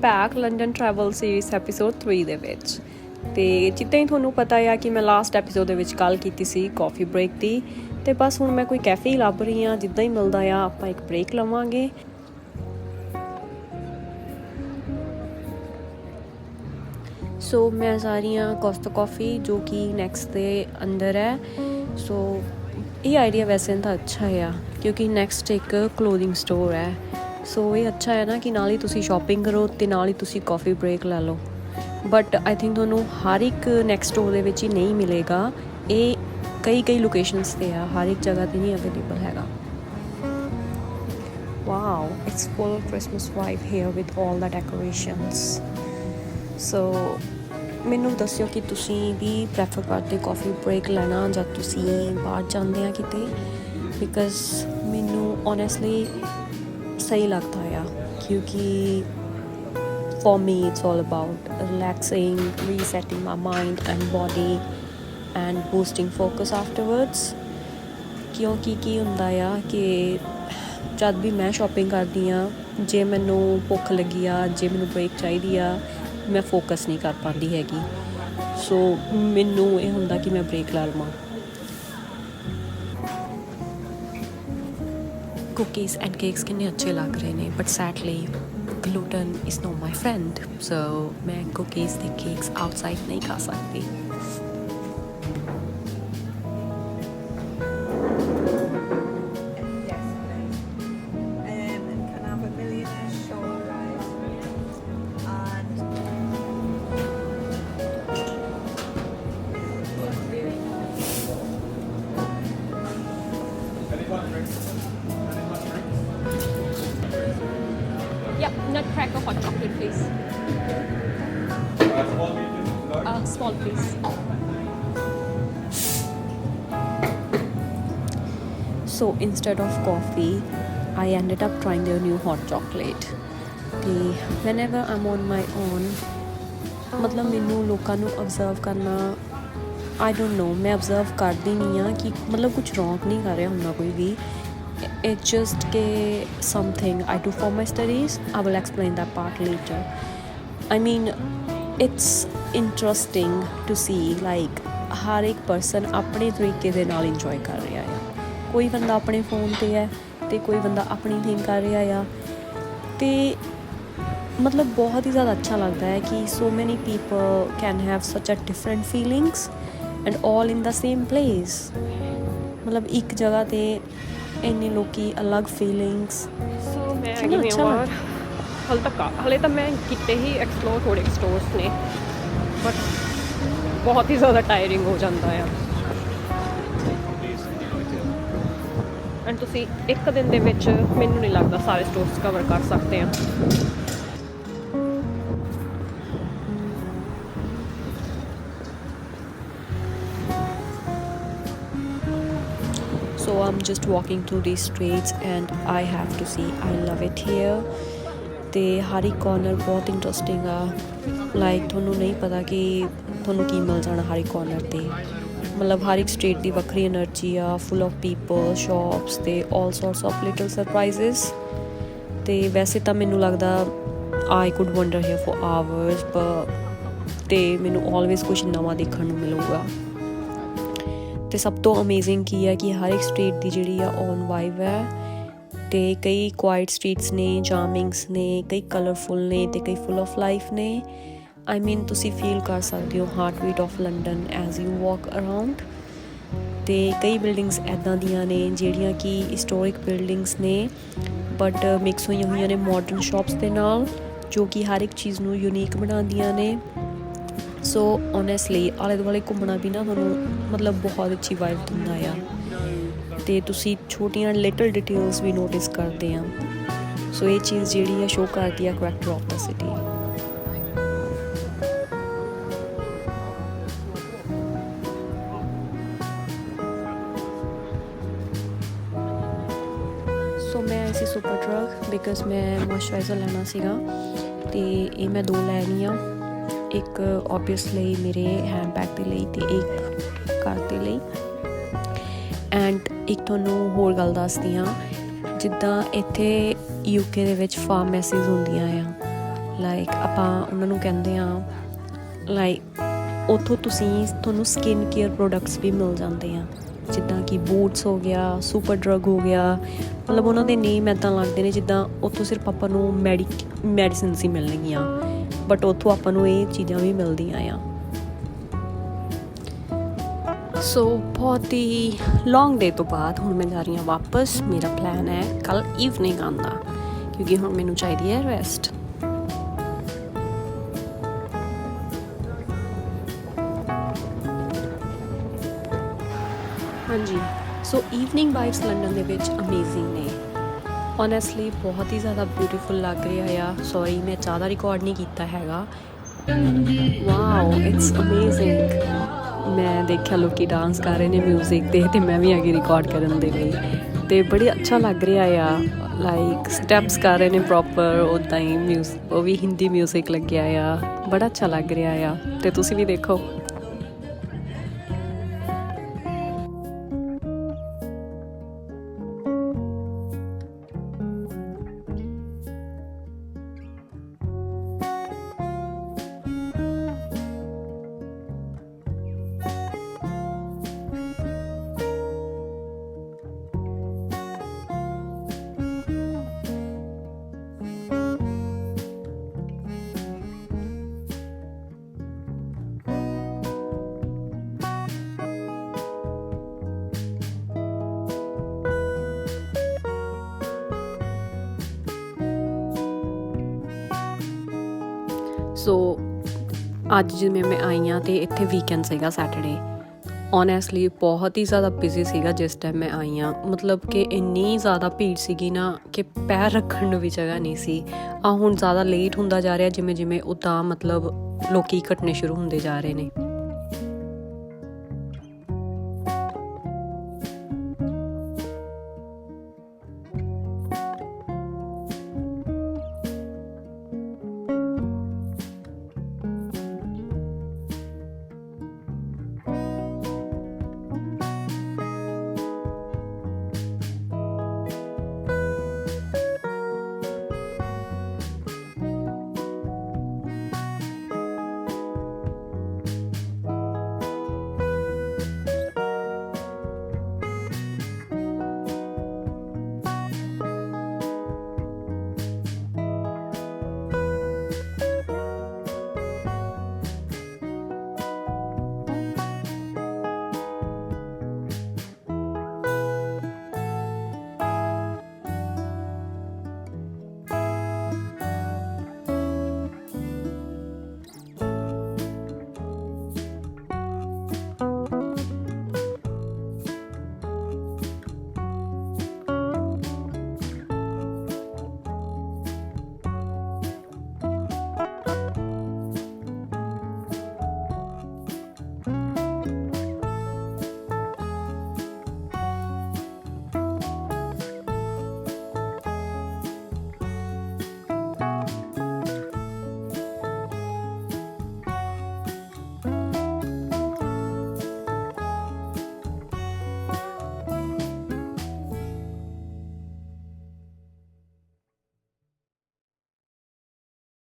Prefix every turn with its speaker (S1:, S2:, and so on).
S1: Back London travel series episode 3 ਦੇ ਵਿੱਚ। ਤੇ ਜਿੱਦਾਂ ਹੀ ਤੁਹਾਨੂੰ ਪਤਾ ਆ ਕਿ ਮੈਂ ਲਾਸਟ ਐਪੀਸੋਡ ਦੇ ਵਿੱਚ ਗੱਲ ਕੀਤੀ ਸੀ ਕਾਫੀ ਬ੍ਰੇਕ ਦੀ, ਤੇ ਬਸ ਹੁਣ ਮੈਂ ਕੋਈ ਕੈਫੇ ਹੀ ਲੱਭ ਰਹੀ ਹਾਂ, ਜਿੱਦਾਂ ਹੀ ਮਿਲਦਾ ਆ ਆਪਾਂ ਇੱਕ ਬ੍ਰੇਕ ਲਵਾਂਗੇ। ਸੋ ਮੈਂ ਜਾ ਰਹੀ ਹਾਂ ਕੋਸਟਾ ਕਾਫੀ ਜੋ ਕਿ ਨੈਕਸਟ ਦੇ ਅੰਦਰ ਹੈ। ਸੋ ਇਹ ਆਈਡੀਆ ਵੈਸੇ ਤਾਂ ਅੱਛਾ ਆ, ਕਿਉਂਕਿ ਨੈਕਸਟ ਇੱਕ ਕਲੋਥਿੰਗ ਸਟੋਰ ਹੈ। ਸੋ ਇਹ ਅੱਛਾ ਹੈ ਨਾ ਕਿ ਨਾਲ ਹੀ ਤੁਸੀਂ ਸ਼ਾਪਿੰਗ ਕਰੋ ਤੇ ਨਾਲ ਹੀ ਤੁਸੀਂ ਕਾਫੀ ਬ੍ਰੇਕ ਲੈ ਲਓ। ਬਟ ਆਈ ਥਿੰਕ ਤੁਹਾਨੂੰ ਹਰ ਇੱਕ ਨੈਕਸਟ ਸਟੋਰ ਦੇ ਵਿੱਚ ਹੀ ਨਹੀਂ ਮਿਲੇਗਾ। ਇਹ ਕਈ ਕਈ ਲੋਕੇਸ਼ਨਸ ਤੇ ਆ। ਹਰ ਇੱਕ ਜਗ੍ਹਾ ਤੇ ਨਹੀਂ ਅਵੇਲੇਬਲ ਹੈਗਾ। Wow it's full Christmas vibe here with 올 the decorations so ਮੈਨੂੰ ਦੱਸਿਓ ਕਿ ਤੁਸੀਂ ਵੀ ਪ੍ਰੈਫਰ ਕਰਦੇ ਕਾਫੀ ਬ੍ਰੇਕ ਲੈਣਾ ਜਾਂ ਤੁਸੀਂ ਬਾਹਰ ਜਾਂਦੇ ਆ ਕਿਤੇ? ਬਿਕਾਜ਼ ਮੈਨੂੰ ਓਨੈਸਟਲੀ ਸਹੀ ਲੱਗਦਾ ਆ, ਕਿਉਂਕਿ for me it's all about relaxing, resetting my mind and body and boosting focus afterwards. ਕਿਉਂਕਿ ਕੀ ਹੁੰਦਾ ਆ ਕਿ ਜਦ ਵੀ ਮੈਂ ਸ਼ਾਪਿੰਗ ਕਰਦੀ ਆ, ਜੇ ਮੈਨੂੰ ਭੁੱਖ ਲੱਗੀ ਆ, ਜੇ ਮੈਨੂੰ ਬ੍ਰੇਕ ਚਾਹੀਦੀ ਆ, ਮੈਂ ਫੋਕਸ ਨਹੀਂ ਕਰ ਪਾਉਂਦੀ ਹੈਗੀ। ਸੋ ਮੈਨੂੰ ਇਹ ਹੁੰਦਾ ਕਿ ਮੈਂ ਬ੍ਰੇਕ ਲਾ ਲਵਾਂ। ਕੁਕੀਜ਼ ਐਂਡ ਕੇਕਸ ਕਿੰਨੇ ਅੱਛੇ ਲੱਗ ਰਹੇ ਨੇ but sadly gluten is no my friend so ਮੈਂ ਕੁਕੀਜ਼ ਤੇ ਕੇਕਸ ਆਊਟਸਾਈਡ ਨਹੀਂ ਖਾ ਸਕਦੀ So instead of coffee, I ended up trying their new hot chocolate. ਤੇ whenever I'm on my own ਮਤਲਬ ਮੈਨੂੰ ਲੋਕਾਂ ਨੂੰ ਅਬਜ਼ਰਵ ਕਰਨਾ ਆਈ ਡੋਨਟ ਨੋ ਮੈਂ ਅਬਜ਼ਰਵ ਕਰਦੀ ਨਹੀਂ ਆ ਕਿ ਮਤਲਬ ਕੁਝ ਰੌਂਗ ਨਹੀਂ ਕਰ ਰਿਹਾ ਹੁੰਦਾ ਕੋਈ ਵੀ it just K something I do for my studies I will explain that part later I mean it's interesting to see like ਹਰ ਇੱਕ ਪਰਸਨ ਆਪਣੇ ਤਰੀਕੇ ਦੇ ਨਾਲ ਇੰਜੋਏ ਕਰ ਰਿਹਾ ਆ। ਕੋਈ ਬੰਦਾ ਆਪਣੇ ਫੋਨ ਤੇ ਹੈ ਤੇ ਕੋਈ ਬੰਦਾ ਆਪਣੀ ਥਿੰਗ ਕਰ ਰਿਹਾ ਆ। ਤੇ ਮਤਲਬ ਬਹੁਤ ਹੀ ਜ਼ਿਆਦਾ ਅੱਛਾ ਲੱਗਦਾ ਹੈ ਕਿ so many people can have such a different feelings and all in the same place ਮਤਲਬ ਇੱਕ ਜਗ੍ਹਾ ਤੇ ਇੰਨੇ ਲੋਕੀ ਅਲੱਗ ਫੀਲਿੰਗਸ
S2: ਸੋ ਮੈਂ
S1: ਕਿੰਨਾ
S2: ਹੈਗੀ
S1: ਅੱਛਾ
S2: ਹਾਂ ਬਾਹਰ ਹਾਲੇ ਤੱਕ ਹਾਲੇ ਤਾਂ ਮੈਂ ਕਿਤੇ ਹੀ ਐਕਸਪਲੋਰ ਥੋੜੇ ਸਟੋਰਸ ਨੇ। ਬਟ ਬਹੁਤ ਹੀ ਜ਼ਿਆਦਾ ਟਾਇਰਿੰਗ ਹੋ ਜਾਂਦਾ ਆ। ਐਂਡ ਤੁਸੀਂ ਇੱਕ ਦਿਨ ਦੇ ਵਿੱਚ ਮੈਨੂੰ ਨਹੀਂ ਲੱਗਦਾ ਸਾਰੇ ਸਟੋਰਸ ਕਵਰ ਕਰ ਸਕਦੇ ਆ।
S1: So I'm just walking through these streets and I have to see, I love it here. ਤੇ ਹਰ ਇੱਕ ਕਾਰਨਰ ਬਹੁਤ ਇੰਟਰਸਟਿੰਗ ਆ। ਲਾਈਕ ਤੁਹਾਨੂੰ ਨਹੀਂ ਪਤਾ ਕਿ ਤੁਹਾਨੂੰ ਕੀ ਮਿਲ ਜਾਣਾ ਹਰ ਇੱਕ ਕਾਰਨਰ ਤੇ। ਮਤਲਬ ਹਰ ਇੱਕ ਸਟੇਟ ਦੀ ਵੱਖਰੀ એનર્ਜੀ ਆ ਫੁੱਲ ਆਫ ਪੀਪਲ ਸ਼ਾਪਸ ਤੇ all sorts of little surprises ਤੇ ਵੈਸੇ ਤਾਂ ਮੈਨੂੰ ਲੱਗਦਾ I could wander here for hours ਪਰ ਤੇ ਮੈਨੂੰ ਆਲਵੇਸ ਕੁਝ ਨਵਾਂ ਦੇਖਣ ਨੂੰ ਮਿਲੂਗਾ। ਤੇ ਸਭ ਤੋਂ ਅਮੇਜ਼ਿੰਗ ਕੀ ਹੈ ਕਿ ਹਰ ਇੱਕ ਸਟੇਟ ਦੀ ਜਿਹੜੀ ਆ ਔਨ ਵਾਈਵ ਹੈ ਤੇ ਕਈ ਕੁਆਇਟ ਸਟਰੀਟਸ ਨੇ ਜਾਮਿੰਗਸ ਨੇ, ਕਈ ਕਲਰਫੁਲ ਨੇ ਤੇ ਕਈ ਫੁੱਲ ਆਫ ਲਾਈਫ ਨੇ। ਆਈ ਮੀਨ ਤੁਸੀਂ ਫੀਲ ਕਰ ਸਕਦੇ ਹੋ heartbeat of London as you walk around ਤੇ ਕਈ ਬਿਲਡਿੰਗਸ ਐਦਾਂ ਦੀਆਂ ਨੇ ਜਿਹੜੀਆਂ ਕਿ ਹਿਸਟੋਰਿਕ ਬਿਲਡਿੰਗਸ ਨੇ ਬਟ ਮਿਕਸ ਹੋਈਆਂ ਹੋਈਆਂ ਨੇ ਮਾਡਰਨ ਸ਼ਾਪਸ ਦੇ ਨਾਲ, ਜੋ ਕਿ ਹਰ ਇੱਕ ਚੀਜ਼ ਨੂੰ ਯੂਨੀਕ ਬਣਾਉਂਦੀਆਂ ਨੇ। ਸੋ ਓਨੈਸਟਲੀ ਆਲੇ ਦੁਆਲੇ ਘੁੰਮਣਾ ਵੀ ਨਾ ਤੁਹਾਨੂੰ ਮਤਲਬ ਬਹੁਤ ਅੱਛੀ ਵਾਈਬ ਦਿੰਦਾ ਆ। ਤੇ ਤੁਸੀਂ ਛੋਟੀਆਂ ਲਿਟਲ ਡਿਟੇਲਸ ਵੀ ਨੋਟਿਸ ਕਰਦੇ ਆ। ਸੋ ਇਹ ਚੀਜ਼ ਜਿਹੜੀ ਆ ਸ਼ੋਅ ਕਰਦੀ ਆ character of the city so ਮੈਂ I see Superdrug because ਮੈਂ ਮੋਇਸਚਰਾਈਜ਼ਰ ਲੈਣਾ ਸੀਗਾ ਤੇ ਇਹ ਮੈਂ ਦੋ ਲੈਣੀ ਆ। ਇੱਕ ਆਬਵੀਅਸਲੀ ਮੇਰੇ ਹੈਂਡਬੈਗ ਦੇ ਲਈ ਤੇ ਇੱਕ ਕਾਰ ਦੇ ਲਈ। ਐਂਡ ਇੱਕ ਤੁਹਾਨੂੰ ਹੋਰ ਗੱਲ ਦੱਸਦੀ ਹਾਂ। ਜਿੱਦਾਂ ਇੱਥੇ ਯੂਕੇ ਦੇ ਵਿੱਚ ਫਾਰਮੇਸੀਜ਼ ਹੁੰਦੀਆਂ ਆ। ਲਾਈਕ ਆਪਾਂ ਉਹਨਾਂ ਨੂੰ ਕਹਿੰਦੇ ਆ ਲਾਈਕ ਉਥੋਂ ਤੁਸੀਂ ਤੁਹਾਨੂੰ ਸਕਿਨ ਕੇਅਰ ਪ੍ਰੋਡਕਟਸ ਵੀ ਮਿਲ ਜਾਂਦੇ ਆ। ਜਿੱਦਾਂ ਕਿ ਬੂਟਸ ਹੋ ਗਿਆ ਸੁਪਰ ਡਰਗ ਹੋ ਗਿਆ, ਮਤਲਬ ਉਹਨਾਂ ਦੇ ਨੇਮ ਐਦਾਂ ਲੱਗਦੇ ਨੇ ਜਿੱਦਾਂ ਉੱਥੋਂ ਸਿਰਫ ਆਪਾਂ ਨੂੰ ਮੈਡੀਕ ਮੈਡੀਸਿਨਸ ਹੀ ਮਿਲਣਗੀਆਂ। ਬਟ ਉੱਥੋਂ ਆਪਾਂ ਨੂੰ ਇਹ ਚੀਜ਼ਾਂ ਵੀ ਮਿਲਦੀਆਂ ਆ। ਸੋ ਬਹੁਤ ਹੀ ਲੌਂਗ ਡੇ ਤੋਂ ਬਾਅਦ ਹੁਣ ਮੈਂ ਜਾ ਰਹੀ ਹਾਂ ਵਾਪਸ। ਮੇਰਾ ਪਲਾਨ ਹੈ ਕੱਲ ਈਵਨਿੰਗ ਆਉਣ ਦਾ, ਕਿਉਂਕਿ ਹੁਣ ਮੈਨੂੰ ਚਾਹੀਦੀ ਹੈ ਰੈਸਟ ਹਾਂਜੀ। ਸੋ ਈਵਨਿੰਗ ਵਾਈਬਸ ਲੰਡਨ ਦੇ ਵਿੱਚ ਅਮੇਜ਼ਿੰਗ ਨੇ। ਓਨੈਸਟਲੀ ਬਹੁਤ ਹੀ ਜ਼ਿਆਦਾ ਬਿਊਟੀਫੁਲ ਲੱਗ ਰਿਹਾ ਆ। ਸੌਰੀ ਮੈਂ ਜ਼ਿਆਦਾ ਰਿਕਾਰਡ ਨਹੀਂ ਕੀਤਾ ਹੈਗਾ। ਵਾਓ ਇਟਸ ਅਮੇਜ਼ਿੰਗ ਮੈਂ ਦੇਖਿਆ ਲੋਕੀ ਡਾਂਸ ਕਰ ਰਹੇ ਨੇ 뮤직 ਤੇ ਤੇ ਮੈਂ ਵੀ ਅੱਗੇ ਰਿਕਾਰਡ ਕਰਨ ਦੇ ਲਈ ਤੇ ਬੜੀ ਅੱਛਾ ਲੱਗ ਰਿਹਾ ਆ ਲਾਈਕ ਸਟੈਪਸ ਕਰ ਰਹੇ ਨੇ ਪ੍ਰੋਪਰ ਉਦਾਂ ਹੀ 뮤직 ਉਹ ਵੀ ਹਿੰਦੀ 뮤직 ਲੱਗਿਆ ਆ ਬੜਾ ਅੱਛਾ ਲੱਗ ਰਿਹਾ ਆ ਤੇ ਤੁਸੀਂ ਵੀ ਦੇਖੋ ਸੋ ਅੱਜ ਜਿਵੇਂ ਮੈਂ ਆਈ ਹਾਂ ਤੇ ਇੱਥੇ ਵੀਕਐਂਡ ਸੀਗਾ ਸੈਟਰਡੇ ਓਨੈਸਟਲੀ ਬਹੁਤ ਹੀ ਜ਼ਿਆਦਾ ਬਿਜ਼ੀ ਸੀਗਾ ਜਿਸ ਟਾਈਮ ਮੈਂ ਆਈ ਹਾਂ। ਮਤਲਬ ਕਿ ਇੰਨੀ ਜ਼ਿਆਦਾ ਭੀੜ ਸੀਗੀ ਨਾ ਕਿ ਪੈਰ ਰੱਖਣ ਨੂੰ ਵੀ ਜਗ੍ਹਾ ਨਹੀਂ ਸੀ। ਆ ਹੁਣ ਜ਼ਿਆਦਾ ਲੇਟ ਹੁੰਦਾ ਜਾ ਰਿਹਾ ਜਿਵੇਂ ਜਿਵੇਂ ਉਦਾਂ ਮਤਲਬ ਲੋਕੀ ਘਟਨੇ ਸ਼ੁਰੂ ਹੁੰਦੇ ਜਾ ਰਹੇ ਨੇ।